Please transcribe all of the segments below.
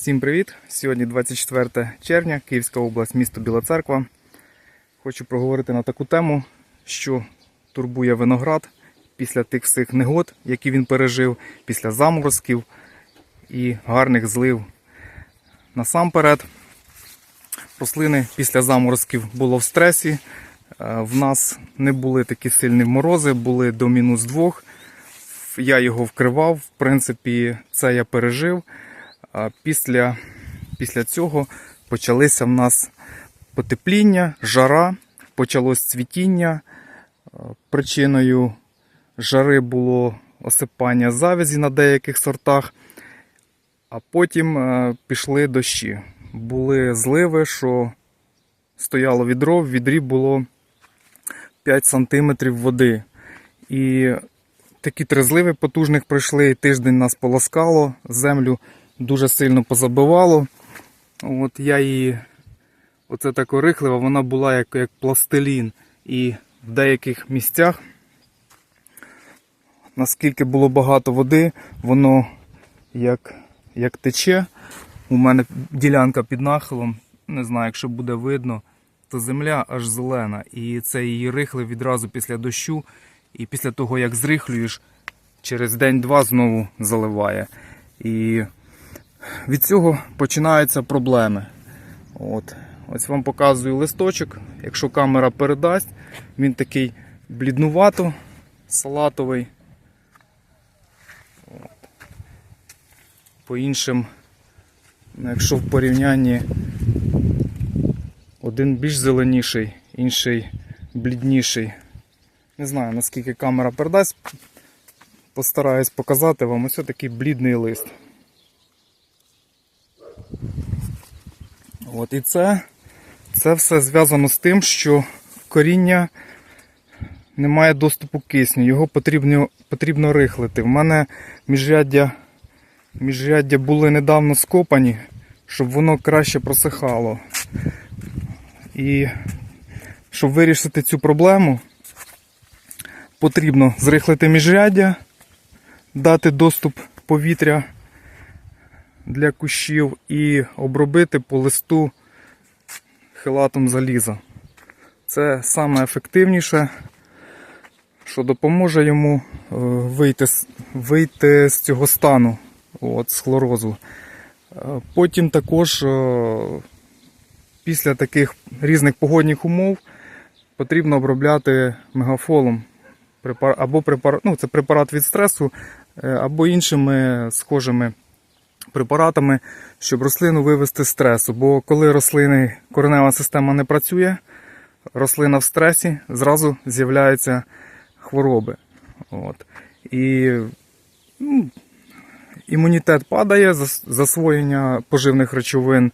Всім привіт! Сьогодні 24 червня, Київська область, місто Біла Церква. Хочу проговорити на таку тему, що турбує виноград після тих всіх негод, які він пережив, після заморозків і гарних злив. Насамперед, рослини після заморозків було в стресі. Е, В нас не були такі сильні морози, були до мінус двох. Я його вкривав. В принципі, це я пережив. Після, після цього почалися в нас потепління, жара, почалось цвітіння. Е, Причиною жари було осипання завязі на деяких сортах, а потім е, пішли дощі. Були зливи, що стояло відро, в відрі було 5 см води. І такі три зливи потужних пройшли, тиждень нас полоскало, землю дуже сильно позабивало. От я її, оце так рихлива, вона була як, як пластилін. І в деяких місцях, наскільки було багато води, воно як, як тече. У мене ділянка під нахилом, не знаю, якщо буде видно, то земля аж зелена. І це її рихли відразу після дощу. І після того, як зрихлюєш, через день-два знову заливає. І від цього починаються проблеми. От. Ось вам показую листочок. Якщо камера передасть, він такий бліднувато, салатовий. От. По іншим, ну, якщо в порівнянні один більш зеленіший, інший блідніший. Не знаю наскільки камера передасть. Постараюсь показати вам ось такий блідний лист. От і це, це все зв'язано з тим, що коріння не має доступу кисню, його потрібно, потрібно рихлити. В мене міжряддя, міжряддя були недавно скопані, щоб воно краще просихало. І щоб вирішити цю проблему, потрібно зрихлити міжряддя, дати доступ повітря для кущів і обробити по листу хилатом заліза. Це саме ефективніше, що допоможе йому е, вийти, вийти з цього стану, от, з хлорозу. Е, Потім також е, після таких різних погодних умов потрібно обробляти мегафолом або препарат, ну, це препарат від стресу, або іншими схожими препаратами, щоб рослину вивести з стресу. Бо коли рослини коренева система не працює, рослина в стресі, зразу з'являються хвороби. От. І ну, імунітет падає, засвоєння поживних речовин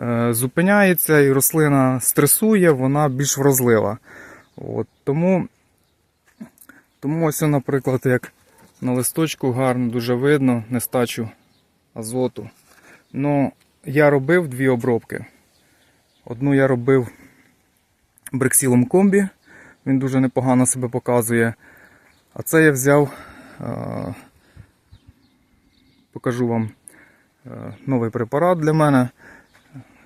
е, зупиняється, і рослина стресує, вона більш вразлива. От. Тому, тому ось, наприклад, як на листочку гарно дуже видно нестачу азоту. Ну, я робив дві обробки. Одну я робив брексілом комбі, він дуже непогано себе показує. А це я взяв, е, покажу вам е, новий препарат для мене,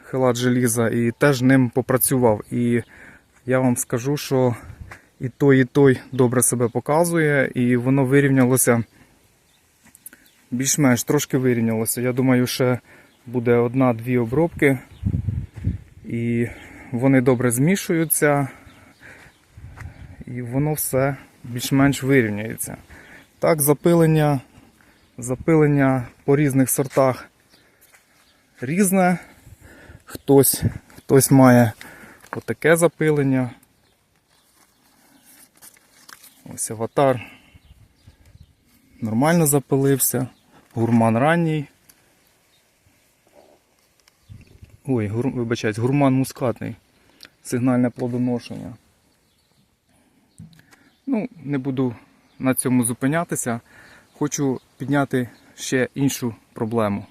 хелат желіза, і теж ним попрацював. І я вам скажу, що і той, і той добре себе показує, і воно вирівнялося більш-менш трошки вирівнялося. Я думаю, ще буде одна-дві обробки, і вони добре змішуються, і воно все більш-менш вирівняється. Так, запилення, запилення по різних сортах різне. Хтось, хтось має отаке запилення. Ось аватар нормально запилився. Гурман ранній. Ой, гур... вибачаюсь, гурман мускатний. Сигнальне плодоношення. Ну, не буду на цьому зупинятися. Хочу підняти ще іншу проблему.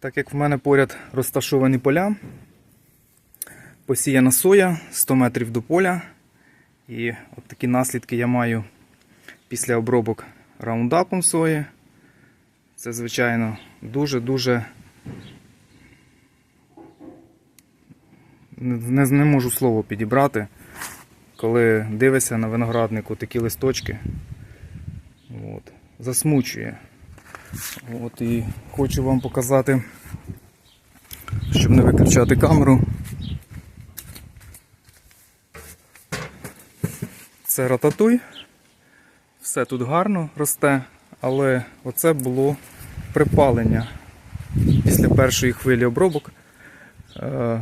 Так як в мене поряд розташовані поля, посіяна соя 100 метрів до поля. І от такі наслідки я маю після обробок раундапом сої. Це, звичайно, дуже-дуже. Не, не, можу слово підібрати, коли дивишся на винограднику такі листочки. От. Засмучує. От, і хочу вам показати, щоб не виключати камеру. Це рататуй. Все тут гарно росте, але оце було припалення після першої хвилі обробок е,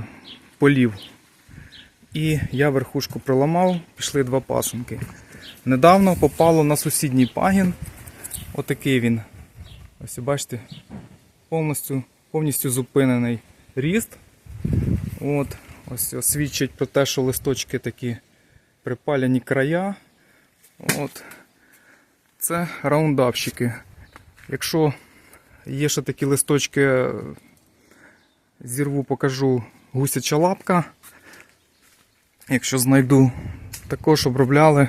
полів. І я верхушку проламав, пішли два пасунки. Недавно попало на сусідній пагін. Отакий він. Ось бачите, повністю, повністю зупинений ріст. От, ось свідчить про те, що листочки такі припаляні края. От. Це раундапщики. Якщо є ще такі листочки, зірву, покажу гусяча лапка. Якщо знайду, також обробляли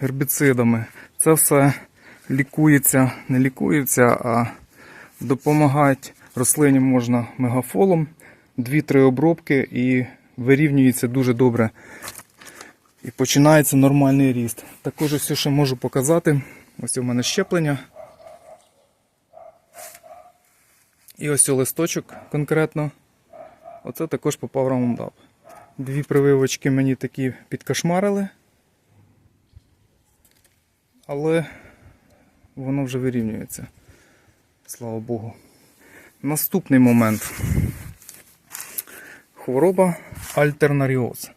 гербіцидами. Це все лікується, не лікується, а допомагають рослині можна мегафолом. Дві-три обробки і вирівнюється дуже добре. І починається нормальний ріст. Також ось ще можу показати. Ось у мене щеплення. І ось у листочок конкретно. Оце також попав Roundup. Дві прививочки мені такі підкошмарили. Але воно вже вирівнюється. Слава Богу. Наступний момент. Хвороба альтернаріоз.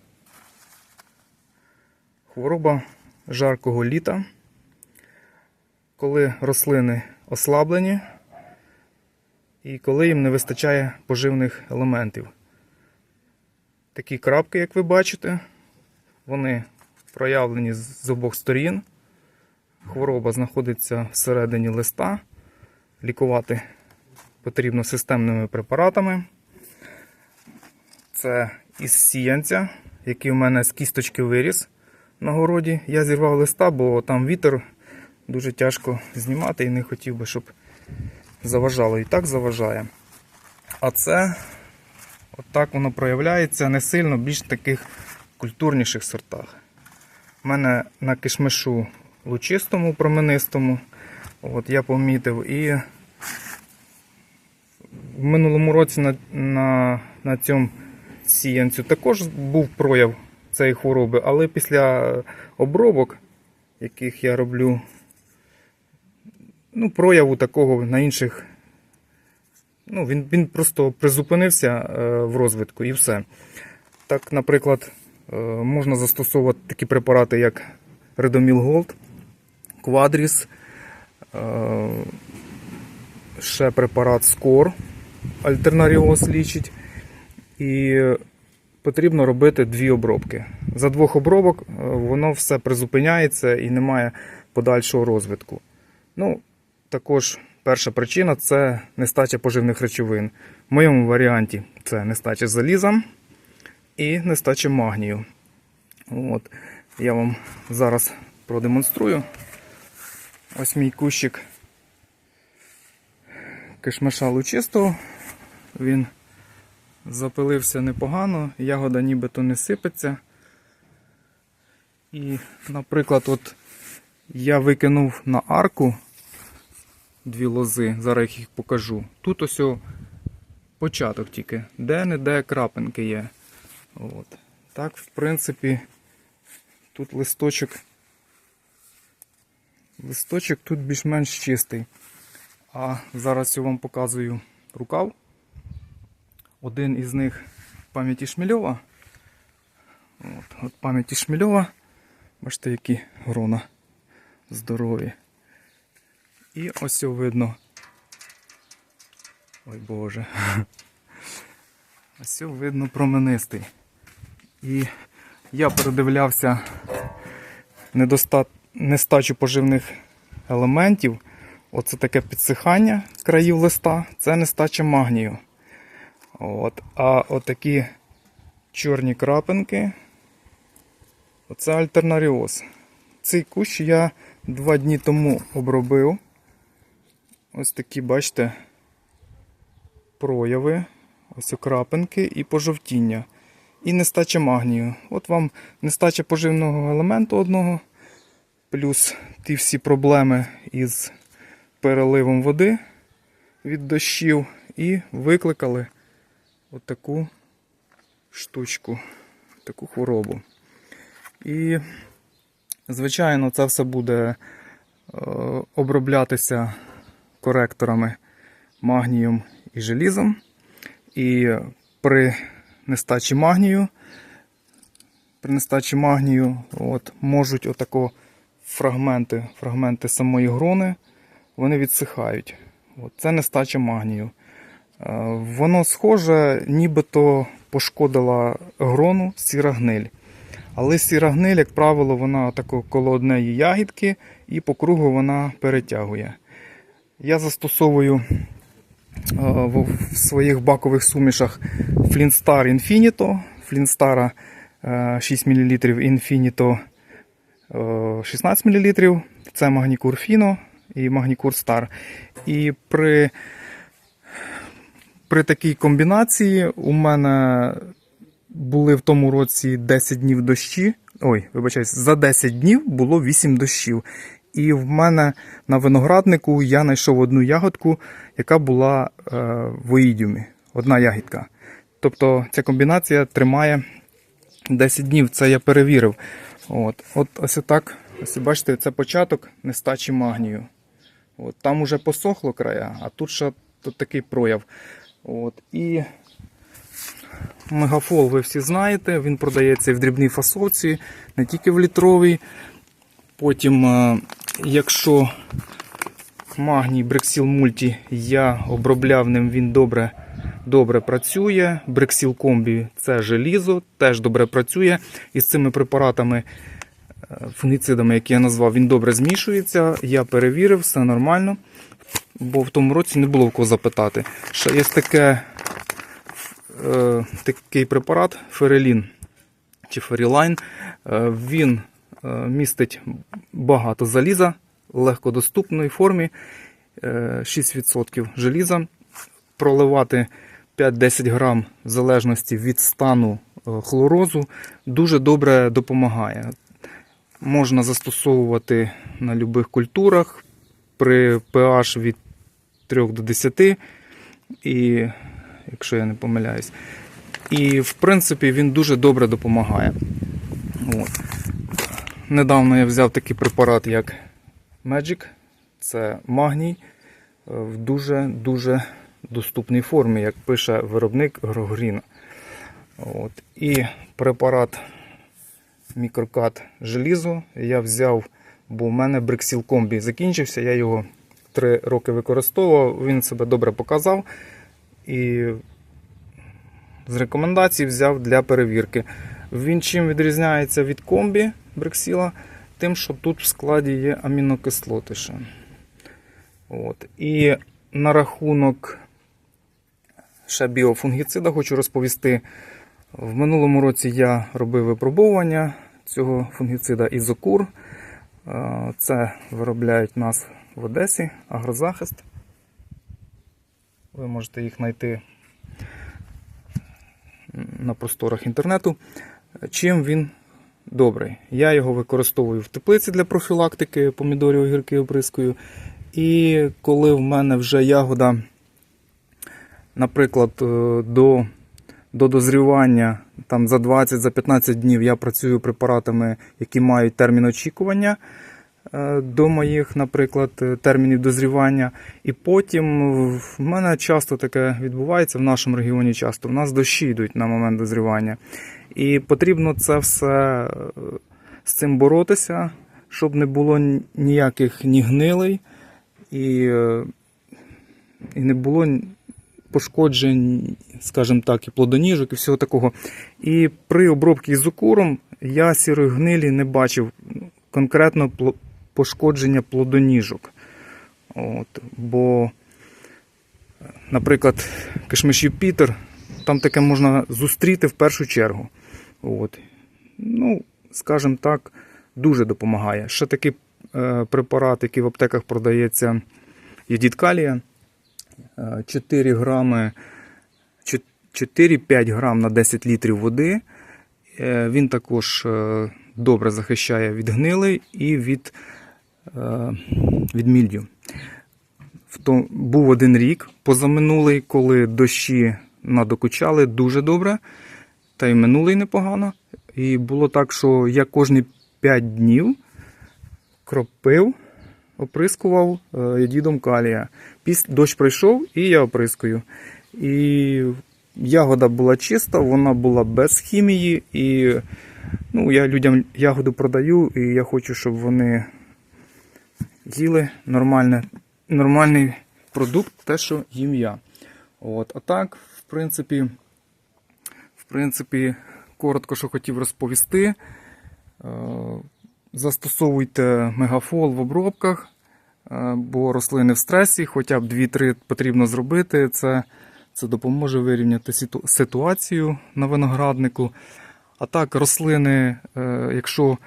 Хвороба жаркого літа, коли рослини ослаблені і коли їм не вистачає поживних елементів. Такі крапки, як ви бачите, вони проявлені з обох сторін. Хвороба знаходиться всередині листа. Лікувати потрібно системними препаратами. Це із сіянця, який у мене з кісточки виріс на городі. Я зірвав листа, бо там вітер дуже тяжко знімати і не хотів би, щоб заважало. І так заважає. А це отак воно проявляється не сильно, більш таких культурніших сортах. У мене на кишмишу лучистому, променистому. От я помітив і в минулому році на, на, на цьому сіянцю також був прояв цієї хвороби, але після обробок, яких я роблю, ну, прояву такого на інших. Ну, він, він просто призупинився е, в розвитку і все. Так, наприклад, е, можна застосовувати такі препарати, як Redomil Gold, Quadris, е, ще препарат Скор, альтернаріоз лічить. І потрібно робити дві обробки. За двох обробок воно все призупиняється і немає подальшого розвитку. Ну, також перша причина це нестача поживних речовин. В моєму варіанті це нестача заліза і нестача магнію. От. Я вам зараз продемонструю. Ось мій кущик кишмиша лучистого. Він запилився непогано, ягода нібито не сипеться. І, наприклад, от я викинув на арку дві лози, зараз їх покажу. Тут ось початок тільки, де-не-де крапинки є. От. Так, в принципі, тут листочок. Листочок тут більш-менш чистий. А зараз я вам показую рукав. Один із них пам'яті Шмельова. От, от пам'яті Шмельова. Бачите, які грона здорові. І ось видно. Ой Боже. Ось видно променистий. І я передивлявся недостат... нестачу поживних елементів. Оце таке підсихання країв листа, це нестача магнію. От. А отакі чорні крапинки. Оце альтернаріоз. Цей кущ я два дні тому обробив. Ось такі, бачите, прояви, ось окрапинки і пожовтіння. І нестача магнію. От вам нестача поживного елементу одного, плюс ті всі проблеми із переливом води від дощів, і викликали отаку штучку, таку хворобу. І, звичайно, це все буде е, оброблятися коректорами магнієм і желізом. І при нестачі магнію, при нестачі магнію от, можуть отако фрагменти, фрагменти самої грони, вони відсихають. От, це нестача магнію. Е, Воно схоже, нібито пошкодила грону сіра гниль. Але сіра гниль, як правило, вона коло однієї ягідки і по кругу вона перетягує. Я застосовую е, в своїх бакових сумішах Flintstar Infinito. Flintstar е, 6 мл Infinito е, 16 мл. Це Magnicur Fino і Magnicur Star. І при, при такій комбінації у мене були в тому році 10 днів дощі. Ой, вибачаюсь, за 10 днів було 8 дощів. І в мене на винограднику я знайшов одну ягодку, яка була е, в оїдіумі. Одна ягідка. Тобто ця комбінація тримає 10 днів, це я перевірив. От, от ось так. Ось бачите, це початок нестачі магнію. От, там уже посохло края, а тут ще тут такий прояв. От, і Мегафол ви всі знаєте, він продається і в дрібній фасовці, не тільки в літровій. Потім, е, якщо магній Брексіл Мульті я обробляв ним, він добре, добре працює. Брексіл Комбі це желізо, теж добре працює. І з цими препаратами, е, фунгіцидами, які я назвав, він добре змішується. Я перевірив, все нормально. Бо в тому році не було в кого запитати. Ще є таке е, такий препарат Ферелін чи Ферілайн. Е, він містить багато заліза в легкодоступній формі, е, 6% желіза. Проливати 5-10 грам в залежності від стану е, хлорозу дуже добре допомагає. Можна застосовувати на будь-яких культурах при pH від 3 до 10 і якщо я не помиляюсь. І, в принципі, він дуже добре допомагає. От. Недавно я взяв такий препарат, як Magic. Це магній е, в дуже-дуже доступній формі, як пише виробник Грогріна. От. І препарат мікрокат желізо я взяв, бо в мене Брексіл Комбі закінчився. Я його 3 роки використовував, він себе добре показав. І з рекомендацій взяв для перевірки. Він чим відрізняється від комбі Брексіла? Тим, що тут в складі є амінокислоти. ще. От. І на рахунок ще біофунгіцида хочу розповісти. В минулому році я робив випробовування цього фунгіцида Ізокур. Е, Це виробляють нас в Одесі, агрозахист. Ви можете їх знайти на просторах інтернету. Чим він добрий? Я його використовую в теплиці для профілактики помідорів огірки оприскою. І коли в мене вже ягода, наприклад, е, до, до дозрівання там за 20-15 днів я працюю препаратами, які мають термін очікування до моїх, наприклад, е, термінів дозрівання. І потім в мене часто таке відбувається в нашому регіоні. Часто в нас дощі йдуть на момент дозрівання. І потрібно це все е, з цим боротися, щоб не було ніяких ні гнилей і, е, і не було пошкоджень, скажімо так, і плодоніжок, і всього такого. І при обробці ізокуром я сірої гнилі не бачив конкретно пло- пошкодження плодоніжок. От, бо, наприклад, кишмиш Юпітер, там таке можна зустріти в першу чергу. От. Ну, скажімо так, дуже допомагає. Ще такий е, препарат, який в аптеках продається йодід калія. Е, 4 грами, 4-5 грам на 10 літрів води. Е, Він також е, добре захищає від гнилий і від, від мільдю. Був один рік позаминулий, коли дощі надокучали дуже добре, та й минулий непогано. І було так, що я кожні 5 днів кропив, оприскував е, дідом калія. Дощ пройшов і я оприскую. І ягода була чиста, вона була без хімії. І ну, я людям ягоду продаю, і я хочу, щоб вони їли нормальне, нормальний продукт, те, що їм я. От. А так, в принципі, в принципі, коротко, що хотів розповісти. Е, Застосовуйте мегафол в обробках, е, бо рослини в стресі, хоча б 2-3 потрібно зробити. Це, це допоможе вирівняти ситуацію на винограднику. А так, рослини, е, якщо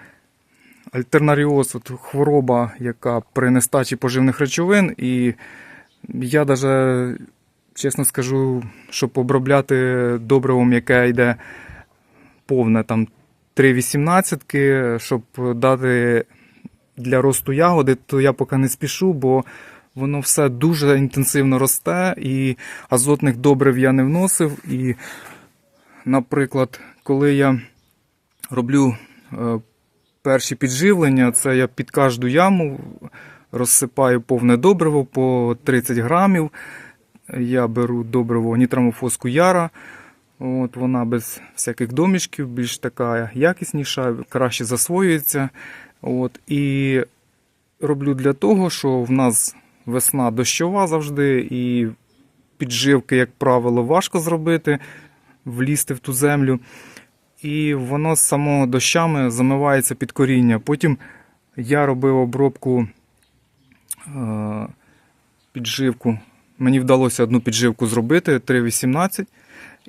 альтернаріоз, от хвороба, яка при нестачі поживних речовин, і я навіть, чесно скажу, щоб обробляти добривом, яке йде повне там 3,18, щоб дати для росту ягоди, то я поки не спішу, бо воно все дуже інтенсивно росте, і азотних добрив я не вносив. І, наприклад, коли я роблю е, перші підживлення, це я під кожну яму розсипаю повне добриво по 30 грамів. Я беру добриво нітрамофоску яра. От Вона без всяких домішків, більш така якісніша, краще засвоюється. От, і роблю для того, що в нас весна дощова завжди, і підживки, як правило, важко зробити, влізти в ту землю. І воно з самого дощами замивається під коріння. Потім я робив обробку е, підживку. Мені вдалося одну підживку зробити 3,18.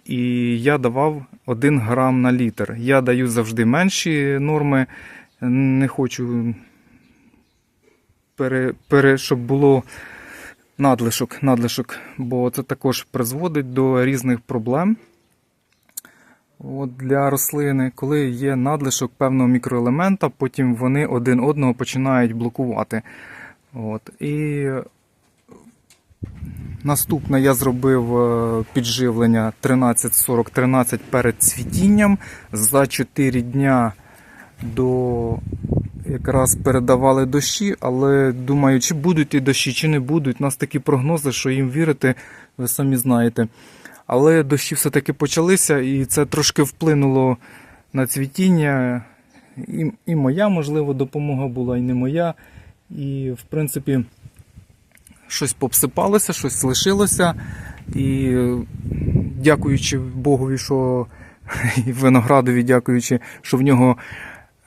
І я давав 1 грам на літр. Я даю завжди менші норми. Не хочу, пере, пере, щоб було надлишок, надлишок, бо це також призводить до різних проблем. От для рослини, коли є надлишок певного мікроелемента, потім вони один одного починають блокувати. От. І Наступне я зробив е, підживлення 13-40-13 перед цвітінням. За 4 дня до якраз передавали дощі, але думаю, чи будуть і дощі, чи не будуть. У нас такі прогнози, що їм вірити, ви самі знаєте. Але дощі все-таки почалися, і це трошки вплинуло на цвітіння. І, і моя, можливо, допомога була, і не моя. І, в принципі, щось попсипалося, щось лишилося. І дякуючи Богові, що і виноградові, дякуючи, що в нього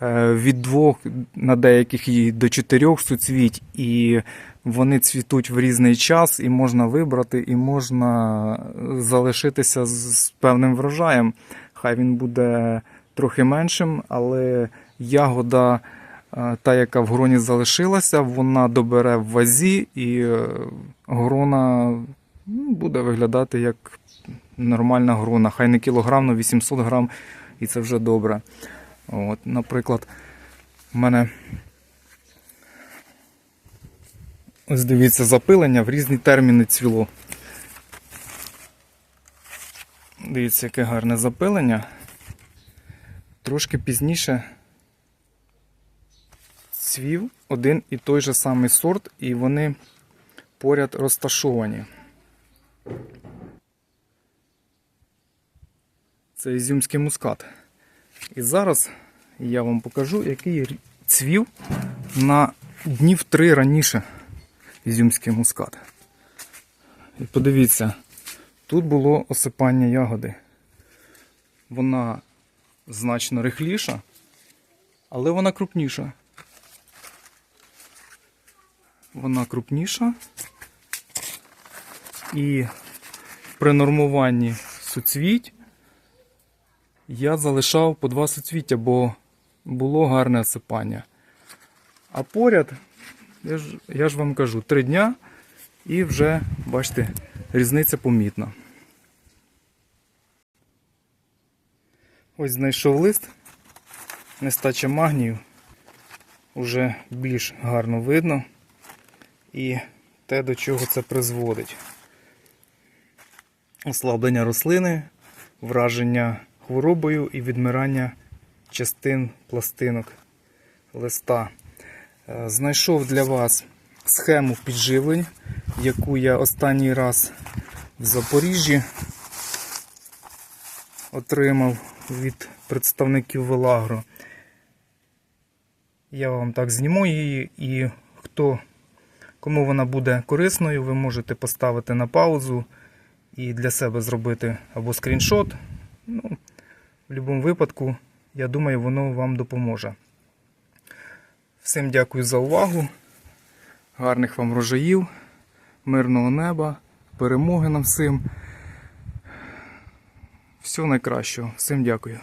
е, від двох на деяких і до чотирьох суцвіть, і вони цвітуть в різний час, і можна вибрати, і можна залишитися з певним врожаєм. Хай він буде трохи меншим, але ягода. Е, Та, яка в гроні залишилася, вона добере в вазі, і е, грона ну, буде виглядати як нормальна грона. Хай не кілограм, але 800 грам, і це вже добре. От, наприклад, в мене ось дивіться, запилення в різні терміни цвіло. Дивіться, яке гарне запилення. Трошки пізніше цвів один і той же самий сорт, і вони поряд розташовані. Це ізюмський мускат. І зараз я вам покажу, який цвів на днів три раніше ізюмський мускат. І подивіться, тут було осипання ягоди. Вона значно рихліша, але вона крупніша. Вона крупніша. І при нормуванні суцвіть я залишав по два суцвіття, бо було гарне осипання. А поряд, я ж, я ж вам кажу, три дня І вже, бачите, різниця помітна. Ось знайшов лист. Нестача магнію. Уже більш гарно видно. І те, до чого це призводить. Ослаблення рослини, враження хворобою і відмирання частин пластинок листа. Е, Знайшов для вас схему підживлень, яку я останній раз в Запоріжжі отримав від представників Велагро. Я вам так зніму її і хто, кому вона буде корисною, ви можете поставити на паузу і для себе зробити або скріншот. Ну, в будь-якому випадку, я думаю, воно вам допоможе. Всім дякую за увагу. Гарних вам рожаїв, мирного неба, перемоги нам всім. Всього найкращого. Всім дякую.